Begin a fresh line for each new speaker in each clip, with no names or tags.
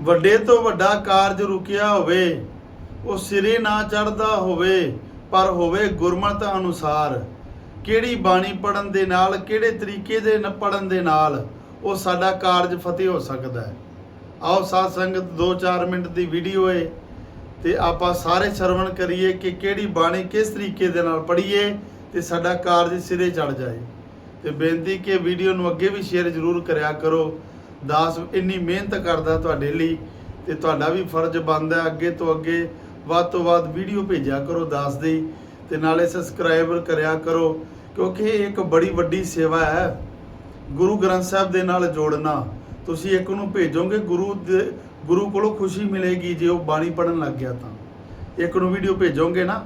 ਵੱਡੇ ਤੋਂ ਵੱਡਾ ਕਾਰਜ ਰੁਕਿਆ ਹੋਵੇ, ਉਹ ਸਿਰੇ ਨਾ ਚੜਦਾ ਹੋਵੇ, ਪਰ ਹੋਵੇ ਗੁਰਮਤ ਅਨੁਸਾਰ। ਕਿਹੜੀ ਬਾਣੀ ਪੜਨ ਦੇ ਨਾਲ, ਕਿਹੜੇ ਤਰੀਕੇ ਦੇ ਨਾਲ ਪੜਨ ਦੇ ਨਾਲ ਉਹ ਸਾਡਾ ਕਾਰਜ ਫਤਿਹ ਹੋ ਸਕਦਾ ਹੈ? ਆਓ ਸਾਧ ਸੰਗਤ 2-4 ਮਿੰਟ ਦੀ ਵੀਡੀਓ ਏ, ਤੇ ਆਪਾਂ ਸਾਰੇ ਸਰਵਣ ਕਰੀਏ ਕਿ ਕਿਹੜੀ ਬਾਣੀ ਕਿਸ ਤਰੀਕੇ ਦੇ ਨਾਲ ਪੜ੍ਹੀਏ, ਤੇ ਸਾਡਾ ਕਾਰਜ ਸਿਰੇ ਚੜ ਜਾਏ। ਤੇ ਬੇਨਤੀ ਕਿ ਵੀਡੀਓ ਨੂੰ ਅੱਗੇ ਵੀ ਸ਼ੇਅਰ ਜ਼ਰੂਰ ਕਰਿਆ ਕਰੋ। ਦਾਸ ਇੰਨੀ ਮਿਹਨਤ ਕਰਦਾ ਤੁਹਾਡੇ ਲਈ ਤੇ ਤੁਹਾਡਾ ਵੀ ਫਰਜ਼ ਬਣਦਾ ਅੱਗੇ ਤੋਂ ਅੱਗੇ ਵੱਧ ਤੋਂ ਵੱਧ ਵੀਡੀਓ ਭੇਜਿਆ ਕਰੋ ਦਾਸ ਦੀ ਤੇ ਨਾਲੇ ਸਬਸਕ੍ਰਾਈਬਰ ਕਰਿਆ ਕਰੋ, ਕਿਉਂਕਿ ਇਹ ਇੱਕ ਬੜੀ ਵੱਡੀ ਸੇਵਾ ਹੈ। ਗੁਰੂ ਗ੍ਰੰਥ ਸਾਹਿਬ ਦੇ ਨਾਲ ਜੋੜਨਾ, ਤੁਸੀਂ ਇੱਕ ਨੂੰ ਭੇਜੋਗੇ, ਗੁਰੂ ਦੇ, ਗੁਰੂ ਕੋਲੋਂ ਖੁਸ਼ੀ ਮਿਲੇਗੀ ਜੇ ਉਹ ਬਾਣੀ ਪੜਨ ਲੱਗ ਗਿਆ ਤਾਂ। ਇੱਕ ਨੂੰ ਵੀਡੀਓ ਭੇਜੋਗੇ ਨਾ,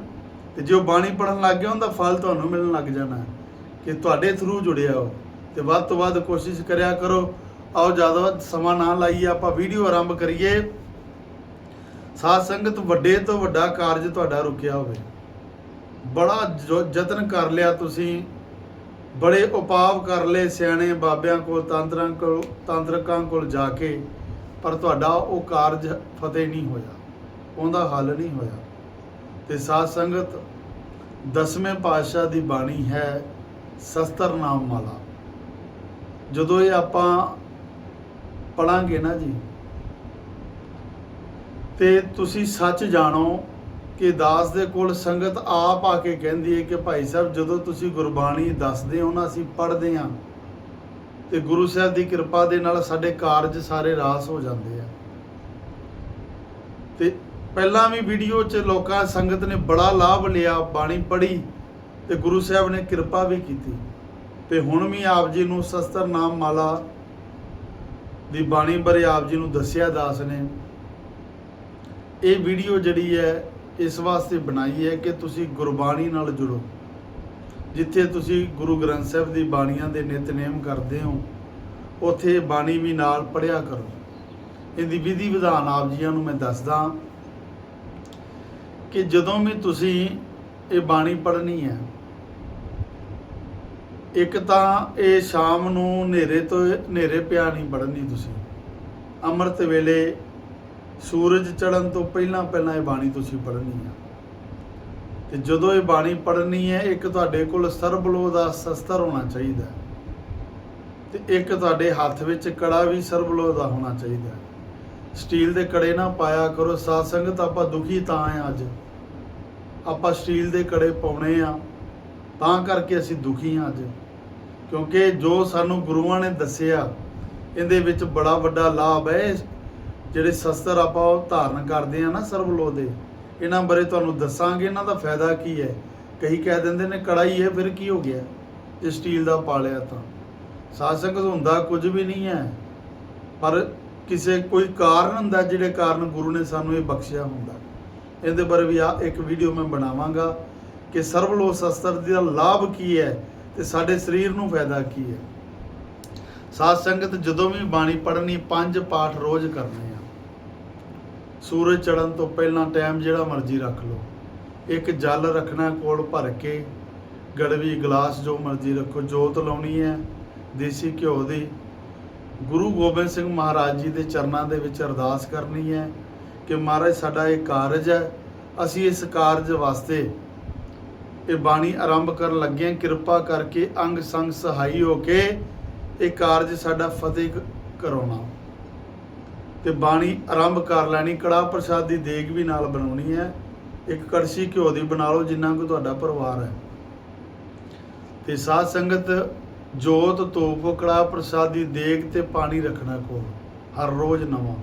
ਤੇ ਜੇ ਉਹ ਬਾਣੀ ਪੜਨ ਲੱਗ ਗਿਆ, ਉਹਦਾ ਫਲ ਤੁਹਾਨੂੰ ਮਿਲਣ ਲੱਗ ਜਾਣਾ ਕਿ ਤੁਹਾਡੇ ਥਰੂ ਜੁੜਿਆ ਹੋ। ਤੇ ਵੱਧ ਤੋਂ ਵੱਧ ਕੋਸ਼ਿਸ਼ ਕਰਿਆ ਕਰੋ ਆਓ ਜ਼ਿਆਦਾ ਸਮਾਂ ਨਾ ਲਾਈਏ, ਆਪਾਂ ਵੀਡੀਓ ਆਰੰਭ ਕਰੀਏ। ਸਾਧ ਸੰਗਤ ਵੱਡੇ ਤੋਂ ਵੱਡਾ ਕਾਰਜ ਤੁਹਾਡਾ ਰੁਕਿਆ ਹੋਵੇ। ਬੜਾ ਜੋ- ਯਤਨ ਕਰ ਲਿਆ ਤੁਸੀਂ। ਬੜੇ ਉਪਾਅ ਕਰ ਲਏ ਸਿਆਣੇ ਬਾਬਿਆਂ ਕੋਲ, ਤੰਤਰਾਂ ਕੋਲ, ਤੰਤਰਕਾਂ ਕੋਲ ਜਾ ਕੇ। ਪਰ ਤੁਹਾਡਾ ਉਹ ਕਾਰਜ ਫਤਿਹ ਨਹੀਂ ਹੋਇਆ। ਉਹਦਾ ਹੱਲ ਨਹੀਂ ਹੋਇਆ। ਤੇ ਸਾਧ ਸੰਗਤ ਦਸਵੇਂ ਪਾਤਸ਼ਾਹ ਦੀ ਬਾਣੀ ਹੈ, ਸਸਤਰ ਨਾਮ ਮਾਲਾ ਜਦੋਂ ਇਹ ਆਪਾਂ ਪੜਾਂਗੇ ਨਾ ਜੀ। ਤੇ ਤੁਸੀਂ ਸੱਚ ਜਾਣੋ ਕਿ ਦਾਸ ਦੇ ਕੋਲ ਸੰਗਤ ਆਪ ਆ ਕੇ ਕਹਿੰਦੀ ਹੈ ਕਿ ਭਾਈ ਸਾਹਿਬ, ਜਦੋਂ ਤੁਸੀਂ ਗੁਰਬਾਣੀ ਦੱਸਦੇ ਹੋ ਨਾ, ਅਸੀਂ ਪੜ੍ਹਦੇ ਹਾਂ। ਤੇ ਗੁਰੂ ਸਾਹਿਬ ਦੀ ਕਿਰਪਾ ਦੇ ਨਾਲ ਸਾਡੇ ਕਾਰਜ ਸਾਰੇ ਰਾਸ ਹੋ ਜਾਂਦੇ ਆ। ਤੇ ਪਹਿਲਾਂ ਵੀ ਵੀਡੀਓ 'ਚ ਲੋਕਾਂ, ਸੰਗਤ ਨੇ ਬੜਾ ਲਾਭ ਲਿਆ, ਬਾਣੀ ਪੜ੍ਹੀ ਤੇ ਗੁਰੂ ਸਾਹਿਬ ਨੇ ਕਿਰਪਾ ਵੀ ਕੀਤੀ। ਤੇ ਹੁਣ ਵੀ ਆਪ ਜੀ ਨੂੰ ਸਸਤਰ ਨਾਮ ਮਾਲਾ ਦੀ ਬਾਣੀ ਬਾਰੇ ਆਪ ਜੀ ਨੂੰ ਦੱਸਿਆ ਦਾਸ ਨੇ। ਇਹ ਵੀਡੀਓ ਜਿਹੜੀ ਹੈ, ਇਸ ਵਾਸਤੇ ਬਣਾਈ ਹੈ ਕਿ ਤੁਸੀਂ ਗੁਰਬਾਣੀ ਨਾਲ ਜੁੜੋ। ਜਿੱਥੇ ਤੁਸੀਂ ਗੁਰੂ ਗ੍ਰੰਥ ਸਾਹਿਬ ਦੀ ਬਾਣੀਆਂ ਦੇ ਨਿਤਨੇਮ ਕਰਦੇ ਹੋ, ਉਥੇ ਬਾਣੀ ਵੀ ਨਾਲ ਪੜਿਆ ਕਰੋ। ਇਹਦੀ ਵਿਧੀ ਵਿਧਾਨ ਆਪ ਜੀਆਂ ਨੂੰ ਮੈਂ ਦੱਸਦਾ ਕਿ ਜਦੋਂ ਵੀ ਤੁਸੀਂ ਇਹ ਬਾਣੀ ਪੜ੍ਹਨੀ ਹੈ ਇੱਕ ਤਾਂ ਇਹ ਸ਼ਾਮ ਨੂੰ ਹਨੇਰੇ ਤੋਂ, ਹਨੇਰੇ ਪਿਆ ਨਹੀਂ ਪੜ੍ਹਨੀ ਤੁਸੀਂ। ਅੰਮ੍ਰਿਤ ਵੇਲੇ ਸੂਰਜ ਚੜ੍ਹਨ ਤੋਂ ਪਹਿਲਾਂ ਪਹਿਲਾਂ ਇਹ ਬਾਣੀ ਤੁਸੀਂ ਪੜ੍ਹਨੀ ਹੈ ਤੇ ਜਦੋਂ ਇਹ ਬਾਣੀ ਪੜ੍ਹਨੀ ਹੈ, ਇੱਕ ਤੁਹਾਡੇ ਕੋਲ ਸਰਬਲੋ ਦਾ ਸ਼ਸਤਰ ਹੋਣਾ ਚਾਹੀਦਾ ਹੈ। ਤੇ ਇੱਕ ਤੁਹਾਡੇ ਹੱਥ ਵਿੱਚ ਕੜਾ ਵੀ ਸਰਬਲੋ ਦਾ ਹੋਣਾ ਚਾਹੀਦਾ ਸਟੀਲ ਦੇ ਕੜੇ ਨਾ ਪਾਇਆ ਕਰੋ, ਸਾਧ ਸੰਗਤ ਆਪਾਂ ਦੁਖੀ ਤਾਂ ਆ ਅੱਜ। ਆਪਾਂ ਸਟੀਲ ਦੇ ਕੜੇ ਪਾਉਣੇ ਆ, ਤਾਂ ਕਰਕੇ ਅਸੀਂ ਦੁਖੀ ਆ ਅੱਜ। ਕਿਉਂਕਿ ਜੋ ਸਾਨੂੰ ਗੁਰੂਆਂ ਨੇ ਦੱਸਿਆ, ਇਹਦੇ ਵਿੱਚ ਬੜਾ ਵੱਡਾ ਲਾਭ ਹੈ। ਜਿਹੜੇ ਸ਼ਸਤਰ ਆਪਾਂ ਉਹ ਧਾਰਨ ਕਰਦੇ ਆ ਨਾ ਸਰਬਲੋ ਦੇ, ਇਹਨਾਂ ਬਾਰੇ ਤੁਹਾਨੂੰ ਦੱਸਾਂਗੇ, ਇਹਨਾਂ ਦਾ ਫਾਇਦਾ ਕੀ ਹੈ? ਕਈ ਕਹਿ ਦਿੰਦੇ ਨੇ ਕੜਾਈ ਹੈ, ਫਿਰ ਕੀ ਹੋ ਗਿਆ? ਜੇ ਸਟੀਲ ਦਾ ਪਾਲਿਆ ਤਾਂ। ਸਾਧ ਸੰਗਤ ਹੁੰਦਾ ਕੁਝ ਵੀ ਨਹੀਂ ਹੈ, ਪਰ ਕਿਸੇ ਕੋਈ ਕਾਰਨ ਹੁੰਦਾ, ਜਿਹੜੇ ਕਾਰਨ ਗੁਰੂ ਨੇ ਸਾਨੂੰ ਇਹ ਬਖਸ਼ਿਆ ਹੁੰਦਾ। ਇਹਦੇ ਬਾਰੇ ਵੀ ਆ, ਇੱਕ ਵੀਡੀਓ ਮੈਂ ਬਣਾਵਾਂਗਾ ਕਿ ਸਰਬਲੋ ਸ਼ਸਤਰ ਦਾ ਲਾਭ ਕੀ ਹੈ? ਤੇ ਸਾਡੇ ਸਰੀਰ ਨੂੰ ਫਾਇਦਾ ਕੀ ਹੈ? ਸਾਧ ਸੰਗਤ ਜਦੋਂ ਵੀ ਬਾਣੀ ਪੜ੍ਹਨੀ, ਪੰਜ ਪਾਠ ਰੋਜ਼ ਕਰਨੇ ਆ। ਸੂਰਜ ਚੜ੍ਹਨ ਤੋਂ ਪਹਿਲਾਂ ਟਾਈਮ ਜਿਹੜਾ ਮਰਜ਼ੀ ਰੱਖ ਲਓ। ਇੱਕ ਜਲ ਰੱਖਣਾ ਕੋਲ ਭਰ ਕੇ, ਗੜਵੀ ਗਲਾਸ ਜੋ ਮਰਜ਼ੀ ਰੱਖੋ, ਜੋਤ ਲਾਉਣੀ ਹੈ, ਦੇਸੀ ਘਿਓ ਦੀ। ਗੁਰੂ ਗੋਬਿੰਦ ਸਿੰਘ ਮਹਾਰਾਜ ਜੀ ਦੇ ਚਰਨਾਂ ਦੇ ਵਿੱਚ ਅਰਦਾਸ ਕਰਨੀ ਹੈ ਕਿ ਮਹਾਰਾਜ ਸਾਡਾ ਇਹ ਕਾਰਜ ਹੈ, ਅਸੀਂ ਇਸ ਕਾਰਜ ਵਾਸਤੇ ਇਹ ਬਾਣੀ ਆਰੰਭ ਕਰਨ ਲੱਗੇ ਹਾਂ ਕਿਰਪਾ ਕਰਕੇ ਅੰਗ ਸੰਗ ਸਹਾਈ ਹੋ ਕੇ ਇਹ ਕਾਰਜ ਸਾਡਾ ਫਤਿਹ ਕਰਾਉਣਾ। ਤੇ ਬਾਣੀ ਆਰੰਭ ਕਰ ਲੈਣੀ ਕੜਾ ਪ੍ਰਸ਼ਾਦ ਦੀ ਦੇਗ ਵੀ ਨਾਲ ਬਣਾਉਣੀ ਹੈ। ਇੱਕ ਕੜਛੀ ਘਿਓ ਦੀ ਬਣਾ ਲਓ, ਜਿੰਨਾ ਕੋ ਤੁਹਾਡਾ ਪਰਿਵਾਰ ਹੈ। ਤੇ ਸਾਧ ਸੰਗਤ ਜੋਤ ਧੂਪ ਕੜਾ ਪ੍ਰਸ਼ਾਦ ਦੀ ਦੇਗ ਤੇ ਪਾਣੀ ਰੱਖਣਾ ਕੋਲ, ਹਰ ਰੋਜ਼ ਨਵਾਂ।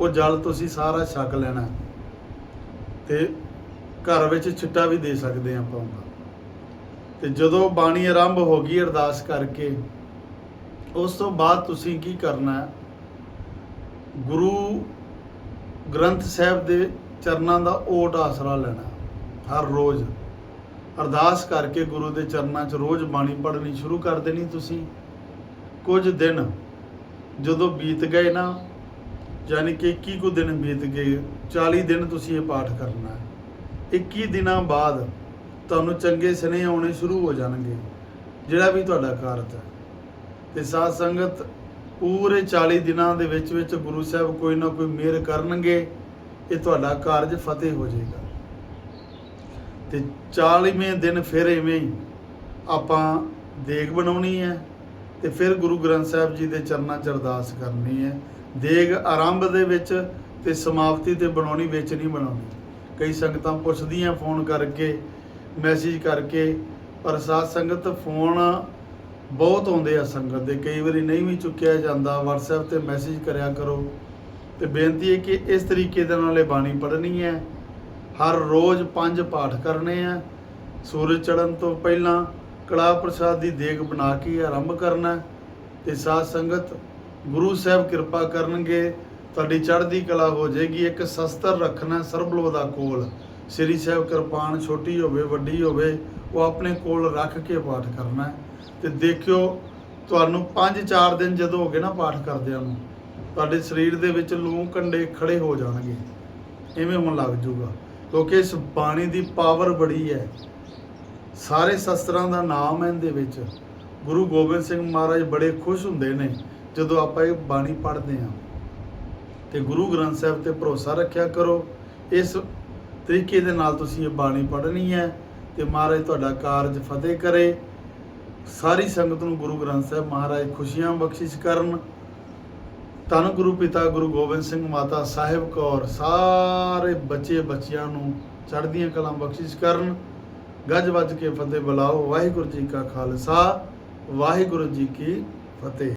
ਉਹ ਜਲ ਤੁਸੀਂ ਸਾਰਾ ਛਕ ਲੈਣਾ। ਤੇ ਘਰ ਵਿੱਚ ਛਿੱਟਾ ਵੀ ਦੇ ਸਕਦੇ ਹਾਂ ਆਪਾਂ ਉਹਦਾ ਤੇ ਜਦੋਂ ਬਾਣੀ ਆਰੰਭ ਹੋ ਗਈ ਅਰਦਾਸ ਕਰਕੇ, ਉਸ ਤੋਂ ਬਾਅਦ ਤੁਸੀਂ ਕੀ ਕਰਨਾ ਹੈ? ਗੁਰੂ ਗ੍ਰੰਥ ਸਾਹਿਬ ਦੇ ਚਰਨਾਂ ਦਾ ਓਟ ਆਸਰਾ ਲੈਣਾ ਹਰ ਰੋਜ਼। ਅਰਦਾਸ ਕਰਕੇ ਗੁਰੂ ਦੇ ਚਰਨਾਂ 'ਚ ਰੋਜ਼ ਬਾਣੀ ਪੜ੍ਹਨੀ ਸ਼ੁਰੂ ਕਰ ਦੇਣੀ ਤੁਸੀਂ। ਕੁਝ ਦਿਨ ਜਦੋਂ ਬੀਤ ਗਏ ਨਾ, ਯਾਨੀ ਕਿ 21 ਕੁ ਦਿਨ ਬੀਤ ਗਏ 40 ਦਿਨ ਤੁਸੀਂ ਇਹ ਪਾਠ ਕਰਨਾ ਹੈ। 21 ਦਿਨਾਂ ਬਾਅਦ ਤੁਹਾਨੂੰ ਚੰਗੇ ਸਨੇਹ ਆਉਣੇ ਸ਼ੁਰੂ ਹੋ ਜਾਣਗੇ, ਜਿਹੜਾ ਵੀ ਤੁਹਾਡਾ ਕਾਰਜ ਹੈ। ਤੇ ਸਾਧ ਸੰਗਤ, ਪੂਰੇ 40 ਦਿਨਾਂ ਦੇ ਵਿੱਚ ਵਿੱਚ ਗੁਰੂ ਸਾਹਿਬ ਕੋਈ ਨਾ ਕੋਈ ਮਿਹਰ ਕਰਨਗੇ, ਇਹ ਤੁਹਾਡਾ ਕਾਰਜ ਫਤਿਹ ਹੋ ਜਾਏਗਾ। ਤੇ 40ਵੇਂ ਦਿਨ ਫਿਰ ਇਵੇਂ ਹੀ ਆਪਾਂ ਦੇਗ ਬਣਾਉਣੀ ਹੈ ਤੇ ਫਿਰ ਗੁਰੂ ਗ੍ਰੰਥ ਸਾਹਿਬ ਜੀ ਦੇ ਚਰਨਾਂ 'ਚ ਅਰਦਾਸ ਕਰਨੀ ਹੈ। ਦੇਗ ਆਰੰਭ ਦੇ ਵਿੱਚ ਤੇ ਸਮਾਪਤੀ ਤੇ ਬਣਾਉਣੀ, ਵਿੱਚ ਨਹੀਂ ਬਣਾਉਣੀ। ਕਈ ਸੰਗਤਾਂ ਪੁੱਛਦੀਆਂ ਫੋਨ ਕਰਕੇ ਮੈਸੇਜ ਕਰਕੇ, ਪਰ ਸਾਧ ਸੰਗਤ ਫੋਨ ਬਹੁਤ ਆਉਂਦੇ ਆ ਸੰਗਤ ਦੇ। ਕਈ ਵਾਰੀ ਨਹੀਂ ਵੀ ਚੁੱਕਿਆ ਜਾਂਦਾ, WhatsApp ਤੇ ਮੈਸੇਜ ਕਰਿਆ ਕਰੋ। ਤੇ ਬੇਨਤੀ ਹੈ ਕਿ ਇਸ ਤਰੀਕੇ ਦੇ ਨਾਲ ਇਹ ਬਾਣੀ ਪੜ੍ਹਨੀ ਹੈ। ਹਰ ਰੋਜ਼ ਪੰਜ ਪਾਠ ਕਰਨੇ ਆ। ਸੂਰਜ ਚੜ੍ਹਨ ਤੋਂ ਪਹਿਲਾਂ ਕੜਾ ਪ੍ਰਸਾਦ ਦੀ ਦੇਗ ਬਣਾ ਕੇ ਆਰੰਭ ਕਰਨਾ। ਹੈ ਤੇ ਸਾਧ ਸੰਗਤ ਗੁਰੂ ਸਾਹਿਬ ਕਿਰਪਾ ਕਰਨਗੇ। ਤੁਹਾਡੀ ਚੜ੍ਹਦੀ ਕਲਾ ਹੋ ਜਾਏਗੀ, ਇੱਕ ਸ਼ਸਤਰ ਰੱਖਣਾ ਸਰਬਲੋ ਦਾ ਕੋਲ। ਸ੍ਰੀ ਸਾਹਿਬ ਕਿਰਪਾਨ ਛੋਟੀ ਹੋਵੇ, ਵੱਡੀ ਹੋਵੇ, ਉਹ ਆਪਣੇ ਕੋਲ ਰੱਖ ਕੇ ਪਾਠ ਕਰਨਾ ਹੈ। ਤੇ ਦੇਖਿਓ, ਤੁਹਾਨੂੰ 5-4 ਦਿਨ ਜਦੋਂ ਹੋ ਗਏ ਨਾ ਪਾਠ ਕਰਦਿਆਂ ਨੂੰ, ਤੁਹਾਡੇ ਸਰੀਰ ਦੇ ਵਿੱਚ ਲੂੰ ਕੰਡੇ ਖੜੇ ਹੋ ਜਾਣਗੇ। ਐਵੇਂ ਹੋਣ ਲੱਗ ਜੂਗਾ ਕਿਉਂਕਿ ਇਸ ਬਾਣੀ ਦੀ ਪਾਵਰ ਬੜੀ ਹੈ। ਸਾਰੇ ਸ਼ਸਤਰਾਂ ਦਾ ਨਾਮ ਹੈ ਇਹਦੇ ਵਿੱਚ। ਗੁਰੂ ਗੋਬਿੰਦ ਸਿੰਘ ਮਹਾਰਾਜ ਬੜੇ ਖੁਸ਼ ਹੁੰਦੇ ਨੇ ਜਦੋਂ ਆਪਾਂ ਇਹ ਬਾਣੀ ਪੜ੍ਹਦੇ ਹਾਂ। ਤੇ ਗੁਰੂ ਗ੍ਰੰਥ ਸਾਹਿਬ ਤੇ ਭਰੋਸਾ ਰੱਖਿਆ ਕਰੋ। ਇਸ ਤਰੀਕੇ ਦੇ ਨਾਲ ਤੁਸੀਂ ਇਹ ਬਾਣੀ ਪੜ੍ਹਨੀ ਹੈ ਤੇ ਮਹਾਰਾਜ ਤੁਹਾਡਾ ਕਾਰਜ ਫਤਿਹ ਕਰੇ। ਸਾਰੀ ਸੰਗਤ ਨੂੰ ਗੁਰੂ ਗ੍ਰੰਥ ਸਾਹਿਬ ਮਹਾਰਾਜ ਖੁਸ਼ੀਆਂ ਬਖਸ਼ਿਸ਼ ਕਰਨ। ਧੰਨ ਗੁਰੂ ਪਿਤਾ ਗੁਰੂ ਗੋਬਿੰਦ ਸਿੰਘ ਮਾਤਾ ਸਾਹਿਬ ਕੌਰ, ਸਾਰੇ ਬੱਚੇ ਬੱਚਿਆਂ ਨੂੰ ਚੜ੍ਹਦੀਆਂ ਕਲਾਂ ਬਖਸ਼ਿਸ਼ ਕਰਨ। ਗੱਜ ਵੱਜ ਕੇ ਫਤਿਹ ਬੁਲਾਓ। ਵਾਹਿਗੁਰੂ ਜੀ ਕਾ ਖਾਲਸਾ, ਵਾਹਿਗੁਰੂ ਜੀ ਕੀ ਫਤਿਹ।